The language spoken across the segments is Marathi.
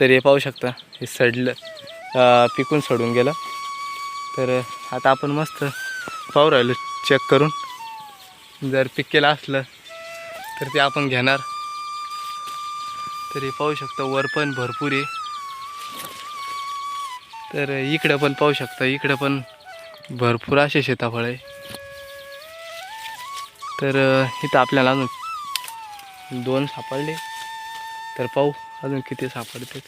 तर हे पाहू शकता हे सडलं. पिकून सडून गेलं. तर आता आपण मस्त पाहू राहिलो चेक करून. जर पिक केलं असलं तर ते आपण घेणार. तर हे पाहू शकता वर पण भरपूर आहे. तर इकडं पण पाहू शकता इकडं पण भरपूर असे सीताफळ आहे. तर इथं आपल्याला अजून दोन सापडले. तर पाहू. अजून किती सापडते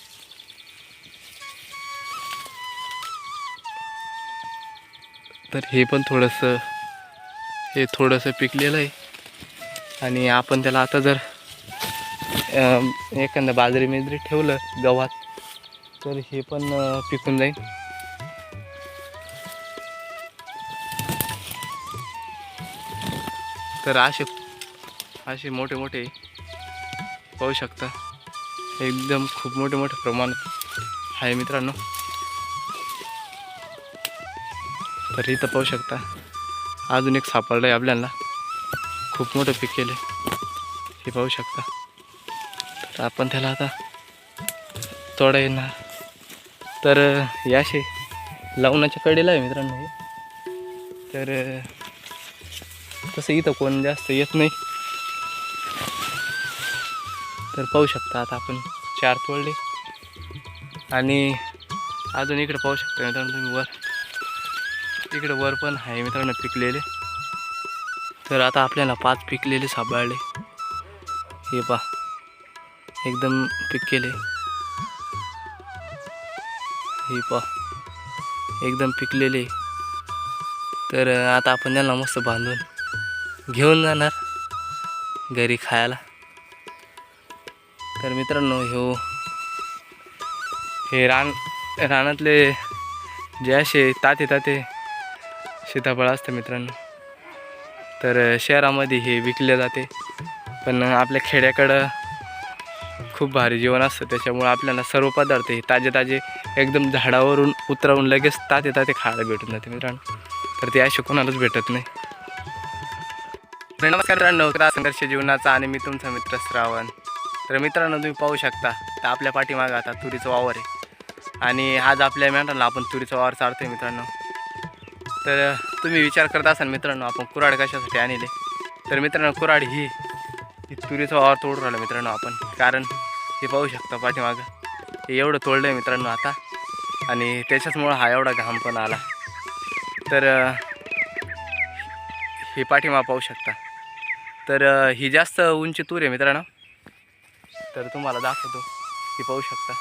तर हे पण थोडंसं हे थोडंसं पिकलेलं आहे. आणि आपण त्याला आता जर एखादं बाजरी मिजरी ठेवलं गव्हात तर हे पण पिकून जाईल. तर असे असे मोठे मोठे पाहू शकता. एकदम खूप मोठे मोठे प्रमाणात आहे मित्रांनो. तर इथं पाहू शकता अजून एक सापडलं आहे आपल्याला. खूप मोठं पीक केलं हे पाहू शकता. तर आपण त्याला आता तोडा येणार. तर याशे लावण्याच्या कडेला आहे मित्रांनो हे. तर तसं इथं कोण जास्त येत नाही. तर पाहू शकता आता आपण चार तोडले. आणि अजून इकडे पाहू शकता मित्रांनो तुम्ही वर. इकडे वर पण आहे मित्रांनो पिकलेले. तर आता आपल्याला पाच पिकलेले सांभाळले. हे पा एकदम पिकलेले. हे पा एकदम पिकलेले. तर आता आपण त्यांना मस्त बांधून घेऊन जाणार. घरी खायला. तर मित्रांनो ह्यो हे रान रानातले जे असे ताते ताते सीताफळ असतं मित्रांनो तर शहरामध्ये हे विकले जाते. पण आपल्या खेड्याकडं खूप भारी जेवण असतं. त्याच्यामुळं आपल्याला सर्व पदार्थ हे ताजे ताजे एकदम झाडावरून उतरवून लगेच ताते ताते खायला भेटून जाते मित्रांनो. तर ते असे कोणालाच भेटत नाही. नमस्कार मित्रांनो संघर्ष जीवनाचा आणि मी तुमचा मित्र श्रावण. तर मित्रांनो तुम्ही पाहू शकता. तर आपल्या पाठीमागं आता तुरीचं वावर आहे. आणि आज आपल्या मेंढराला आपण तुरीचा वावर चालतोय मित्रांनो. तर तुम्ही विचार करत असाल मित्रांनो आपण कुराड कशासाठी आणले? तर मित्रांनो कुराड ही तुरीचं तुरीचा वावर तोडून राहिलं मित्रांनो आपण. कारण हे पाहू शकता पाठीमागं. हे एवढं तोडलं आहे मित्रांनो आता. आणि त्याच्याचमुळं हा एवढा घाम पण आला. तर हे पाठीमा पाहू शकता. तर ही जास्त उंची तूर आहे मित्रांनो. तर तुम्हाला दाखवतो. ही पाहू शकता.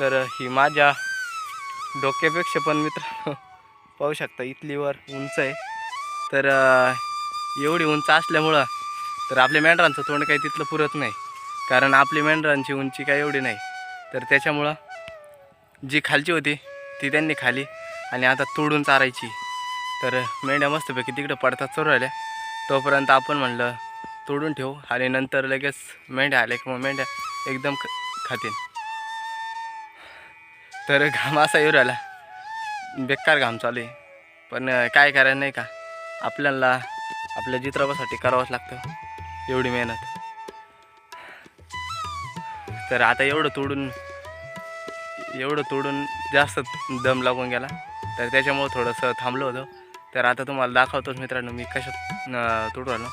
तर ही माझ्या डोक्यापेक्षा पण मित्र पाहू शकता इथलीवर उंच आहे. तर एवढी उंच असल्यामुळं तर आपल्या मेंढरांचं तोंड काही तिथलं पुरत नाही. कारण आपली मेंढरांची उंची काही एवढी नाही. तर त्याच्यामुळं जी खालची होती ती त्यांनी खाली आणि आता तोडून चारायची. तर मेंढ्या मस्तपैकी तिकडं पडतात चोर तोपर्यंत आपण म्हणलं तोडून ठेवू. आणि नंतर लगेच मेंढ्या आल्या की मग मेंढ्या एकदम ख खातील तर घाम असा येऊ राहिला. बेकार घाम चालू आहे. पण काय करायचं नाही का? आपल्याला आपल्या चित्रपासाठी करावंच लागतं. एवढी मेहनत. तर आता एवढं तोडून एवढं तोडून जास्त दम लागून गेला. तर त्याच्यामुळं थोडंसं थांबलो होतो. तर आता तुम्हाला दाखवतोच मित्रांनो मी कशात तोडू आलो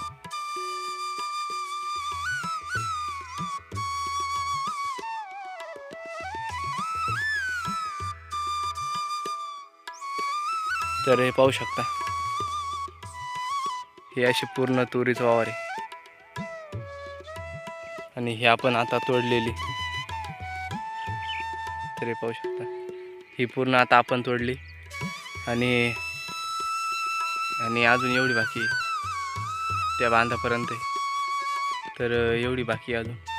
तर हे पाहू शकता. हे अशी पूर्ण तुरीचं वावर आहे. आणि हे आपण आता तोडलेली. तर हे पाहू शकता. ही पूर्ण आता आपण तोडली. आणि आणि अजून एवढी बाकी त्या बांधापर्यंत तर एवढी बाकी आहे अजून.